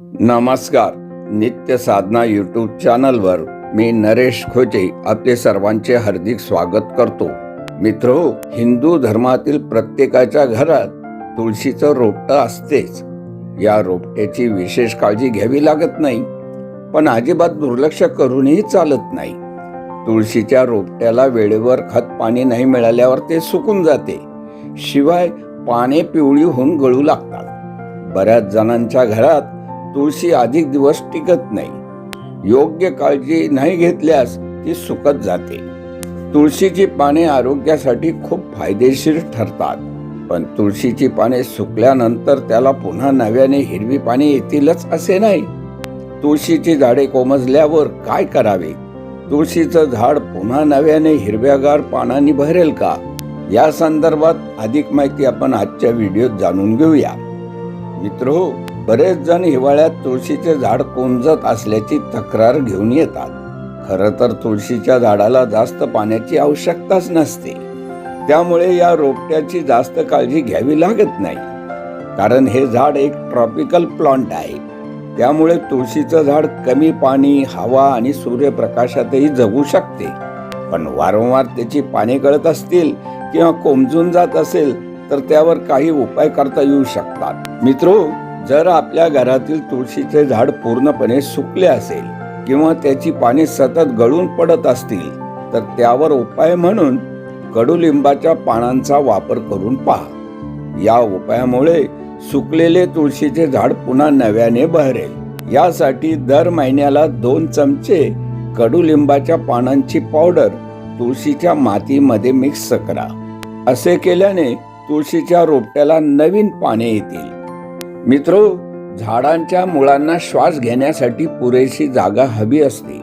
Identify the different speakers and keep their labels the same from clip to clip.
Speaker 1: नमस्कार. नित्य साधना यूट्यूब चॅनलवर मी नरेश खोचे आपले सर्वांचे हार्दिक स्वागत करतो. मित्र हिंदू धर्मातील प्रत्येकाच्या घरात तुळशीचं रोपटं असतेच. या रोपट्याची विशेष काळजी घ्यावी लागत नाही पण अजिबात दुर्लक्ष करूनही चालत नाही. तुळशीच्या रोपट्याला वेळेवर खत पाणी नाही मिळाल्यावर ते सुकून जाते. शिवाय पाने पिवळी होऊन गळू लागतात. बऱ्याच जणांच्या घरात तुळशी अधिक दिवस टिकत नाही. योग्य काळजी नाही घेतल्यास ती सुकत जाते. तुळशीची पाने आरोग्यासाठी खूप फायदेशीर ठरतात. पण तुळशीची पाने सुकल्यानंतर त्याला पुन्हा नव्याने हिरवी पाने येतीलच असे नाही. तुळशीची झाडे कोमजल्यावर काय करावे? तुळशीचं झाड पुन्हा नव्याने हिरव्यागार पानांनी भरेल का? या संदर्भात अधिक माहिती आपण आजच्या व्हिडिओत जाणून घेऊया. मित्र हो बरेच जण हिवाळ्यात तुळशीचे झाड कोंजत असल्याची तक्रार घेऊन येतात. खरं तर तुळशीच्या झाडाला जास्त पाण्याची आवश्यकताच नसते. त्यामुळे या रोपट्याची जास्त काळजी घ्यावी लागत नाही. कारण हे झाड एक ट्रॉपिकल प्लांट आहे. त्यामुळे तुळशीचं झाड कमी पाणी हवा आणि सूर्यप्रकाशातही जगू शकते. पण वारंवार त्याची पाने गळत असतील किंवा कोमजून जात असेल तर त्यावर काही उपाय करता येऊ शकतात. मित्रो जर आपल्या घरातील तुळशीचे झाड पूर्णपणे सुकले असेल किंवा त्याची पाने सतत गळून पडत असतील तर त्यावर उपाय म्हणून कडुलिंबाच्या पानांचा वापर करून पहा. या उपायामुळे सुकलेले तुळशीचे झाड पुन्हा नव्याने बहरेल. यासाठी दर महिन्याला दोन चमचे कडुलिंबाच्या पानांची पावडर तुळशीच्या मातीमध्ये मिक्स करा. असे केल्याने तुळशीच्या रोपट्याला नवीन पाने येतील. मित्रो झाडांच्या मुळांना श्वास घेण्यासाठी पुरेशी जागा हवी असते.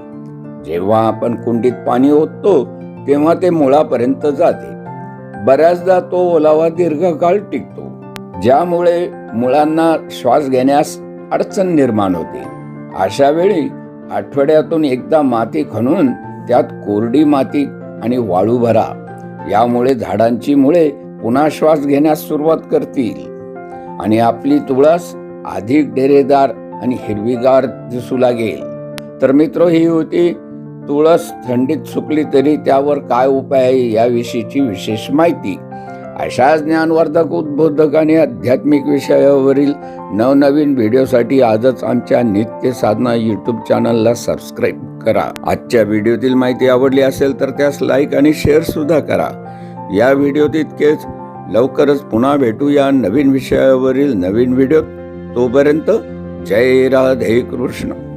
Speaker 1: जेव्हा आपण कुंडीत पाणी ओततो तेव्हा ते मुळापर्यंत जाते. बऱ्याचदा तो ओलावा दीर्घकाळ टिकतो ज्यामुळे मुळांना श्वास घेण्यास अडचण निर्माण होते. अशा वेळी आठवड्यातून एकदा माती खणून त्यात कोरडी माती आणि वाळू भरा. यामुळे झाडांची मुळे पुन्हा श्वास घेण्यास सुरुवात करतील. आणि आपली तुळस अधिक डेरेदार आणि हिरवीगार दिसू लागेल तर मित्र ही होती तुळस थंडीत सुकली तरी त्यावर काय उपाय आहे याविषयीची विशेष माहिती. अशा ज्ञानवर्धक उद्बोधक आणि आध्यात्मिक विषयावरील नवनवीन व्हिडिओसाठी आजच आमच्या नित्य साधना यूट्यूब चॅनलला सबस्क्राईब करा. आजच्या व्हिडिओतील माहिती आवडली असेल तर त्यास लाईक आणि शेअर सुद्धा करा. या व्हिडिओत इतकेच. लवकरच पुन्हा भेटू या नवीन विषयावरील नवीन व्हिडिओ. तोपर्यंत जय राधे कृष्ण.